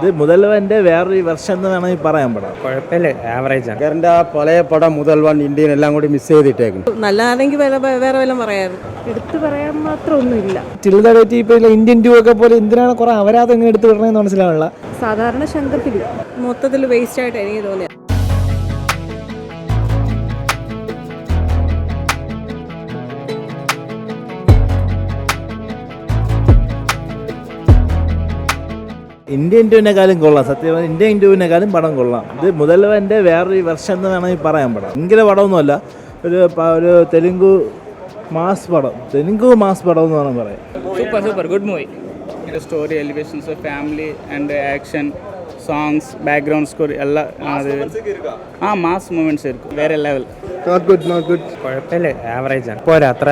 ഇത് മുതൽവന്റെ വേറൊരു വെർഷൻ എന്ന് വേണമെങ്കിൽ പറയാൻ പടം. കുഴപ്പമില്ല ആവറേജ് ആണ്. ആ പഴയ പടം മുതൽവൺ ഇന്ത്യൻ എല്ലാം കൂടി മിസ് ചെയ്തിട്ടേക്കുന്നു. നല്ലതാണെങ്കിൽ വേറെ വേറെ വല്ലതും പറയാറ് എടുത്തു പറയാൻ മാത്രം ഒന്നുമില്ല. ഇപ്പോൾ ഇന്ത്യൻ ടൂ ഒക്കെ പോലെ എന്തിനാണ് കുറെ അവരാധം ഇങ്ങനെ എടുത്ത് വിടണമെന്ന് മനസ്സിലാവില്ല സാധാരണ ശങ്കർ ഫിലിം മൊത്തത്തിൽ വേസ്റ്റ് ആയിട്ട് എനിക്ക് തോന്നിയത് ഇന്ത്യ ഇൻഡുവിനെക്കാളും കൊള്ളാം. സത്യം പറഞ്ഞാൽ ഇന്ത്യ ഇൻഡുവിനെക്കാളും പടം കൊള്ളാം. ഇത് മുതലവന്റെ വേറൊരു വെർഷൻ എന്ന് വേണമെങ്കിൽ പറയാൻ പടം. ഭയങ്കര പടമൊന്നുമല്ല. ഒരു ഒരു തെലുങ്ക് മാസ് പടം. തെലുങ്ക് മാസ് പടം എന്ന് വേണം പറയാം super super. Good movie. Story elevations family and action songs background score எல்லாம் அது ആ മാസ് മൂമെന്റ്സ് ആയിരിക്കും വേറെ level not good not good കുഴപ്പമില്ല ആവറേജ് ആണ്. പോരാ അത്ര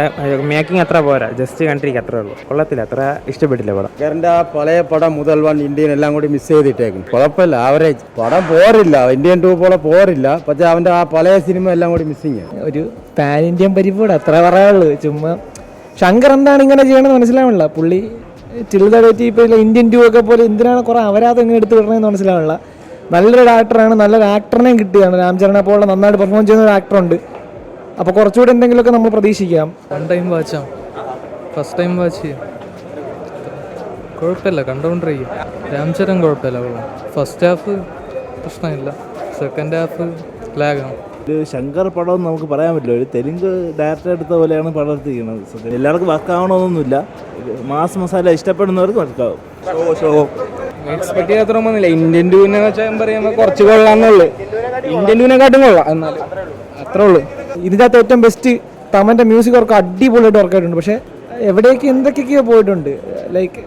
മേക്കിംഗ് അത്ര പോരാ. ജസ്റ്റ് കൺട്രിക്ക് അത്രേ ഉള്ളൂ. കൊള്ളത്തില്ല അത്ര ഇഷ്ടപ്പെട്ടില്ല പടം. കാരണം പഴയ പടം മുതൽ വൺ ഇന്ത്യൻ എല്ലാം കൂടി മിസ് ചെയ്തിട്ടേക്കും കുഴപ്പമില്ല ആവറേജ് പടം പോരില്ല. ഇന്ത്യൻ ടൂ പോലെ പോരില്ല. പക്ഷെ അവന്റെ ആ പഴയ സിനിമ എല്ലാം കൂടി മിസ്സിങ് ഒരു പാൻ ഇന്ത്യൻ പരിപാടി അത്ര പറയാനുള്ളൂ. ചുമ്മാ ശങ്കർ എന്താണ് ഇങ്ങനെ ചെയ്യണമെന്ന് മനസ്സിലാവില്ല പുള്ളി ചിലതടത്തി ഇപ്പോൾ ഇന്ത്യൻ ടു ഒക്കെ പോലെ എന്തിനാണ് കുറെ അവരാതെ ഇങ്ങനെ എടുത്ത് വിടണമെന്ന് മനസ്സിലാവില്ല. നല്ലൊരു ഡയറക്ടറാണ് നല്ലൊരു ആക്ടറിനെയും കിട്ടിയാണ്. രാംചരനെ പോലുള്ള നന്നായിട്ട് പെർഫോം ചെയ്യുന്ന ഒരു ആക്ടറുണ്ട് അപ്പോൾ കുറച്ചുകൂടെ എന്തെങ്കിലുമൊക്കെ നമ്മൾ പ്രതീക്ഷിക്കാം. വൺ ടൈം വാച്ചാം ഫസ്റ്റ് ടൈം വാച്ച് ചെയ്യാം. കുഴപ്പമില്ല കണ്ടുകൊണ്ടിരിക്കും രാംചരൻ കുഴപ്പമില്ല ഫസ്റ്റ് ഹാഫ് പ്രശ്നമില്ല. സെക്കൻഡ് ഹാഫ് ലാഗാണ് ഒരു ശങ്കർ പടം എന്ന് നമുക്ക് പറയാൻ പറ്റില്ല. ഒരു തെലുങ്ക് ഡയറക്ടർ എടുത്ത പോലെയാണ് പടം എടുത്തിരിക്കുന്നത്. സത്യം. എല്ലാവർക്കും വർക്കാവണമെന്നൊന്നുമില്ല. മാസ് മസാല ഇഷ്ടപ്പെടുന്നവർക്ക് വർക്കാവും. എക്സ്പെക്ട് ചെയ്യാത്തൊന്നുമില്ല ഇന്ത്യൻ ടൂവിനെ വെച്ചാൽ പറയുമ്പോൾ കുറച്ച് കൊള്ളാന്നുള്ളു ഇന്ത്യൻ ടൂവിനെക്കാട്ടും കൊള്ളാം എന്നാലും. അത്രേ ഉള്ളൂ. ഇതിനകത്ത് ഏറ്റവും ബെസ്റ്റ് തമന്റെ മ്യൂസിക് വർക്ക് അടിപൊളിയായിട്ട് വർക്കായിട്ടുണ്ട് പക്ഷേ എവിടേക്ക് എന്തൊക്കെയൊക്കെയോ പോയിട്ടുണ്ട്. ലൈക്ക്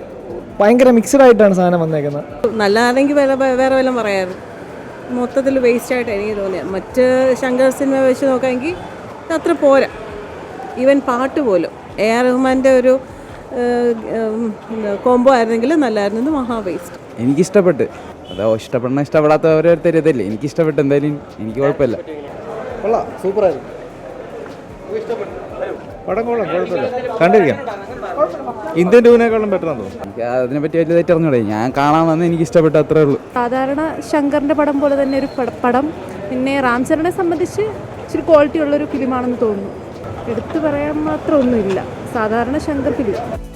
ഭയങ്കര മിക്സഡ് ആയിട്ടാണ് സാധനം വന്നേക്കുന്നത്. നല്ലതാണെങ്കിൽ വേറെ വേറെ വല്ലതും പറയാറ് മൊത്തത്തിൽ വേസ്റ്റ് ആയിട്ട് എനിക്ക് തോന്നിയത്. മറ്റ് ശങ്കർ സിനിമ വെച്ച് നോക്കാമെങ്കിൽ അത്ര പോരാ. ഈവൻ പാട്ട് പോലും. എ ആർ റഹ്മാന്റെ ഒരു കോംബോ ആയിരുന്നെങ്കിൽ നല്ലായിരുന്നു. മഹാ വേസ്റ്റ് എനിക്കിഷ്ടപ്പെട്ട്. അതോ ഇഷ്ടപ്പെടണം ഇഷ്ടപ്പെടാത്ത ഓരോരുത്തർ ഇതല്ലേ എനിക്കിഷ്ടപ്പെട്ട്. എന്തായാലും എനിക്ക് കുഴപ്പമില്ല. പടം കൊള്ളാം. കുഴപ്പമില്ല. കണ്ടിരിക്കാം. ഇന്ത്യൻ ടൂവിനേക്കാളും ബെറ്റർ തോന്നുന്നു. എനിക്ക് അതിനെപ്പറ്റി വലിയ തെറ്ററിഞ്ഞൂടെ ഞാൻ കാണാൻ വന്ന് എനിക്ക് ഇഷ്ടപ്പെട്ട അത്രേ ഉള്ളൂ. സാധാരണ ശങ്കറിന്റെ പടം പോലെ തന്നെ ഒരു പട- പടം. പിന്നെ റാംചരനെ സംബന്ധിച്ച് ഇച്ചിരി ക്വാളിറ്റി ഉള്ളൊരു ഫിലിമാണെന്ന് തോന്നുന്നു. എടുത്തു പറയാൻ മാത്രം ഒന്നുമില്ല. സാധാരണ ശങ്കർ ഫിലിം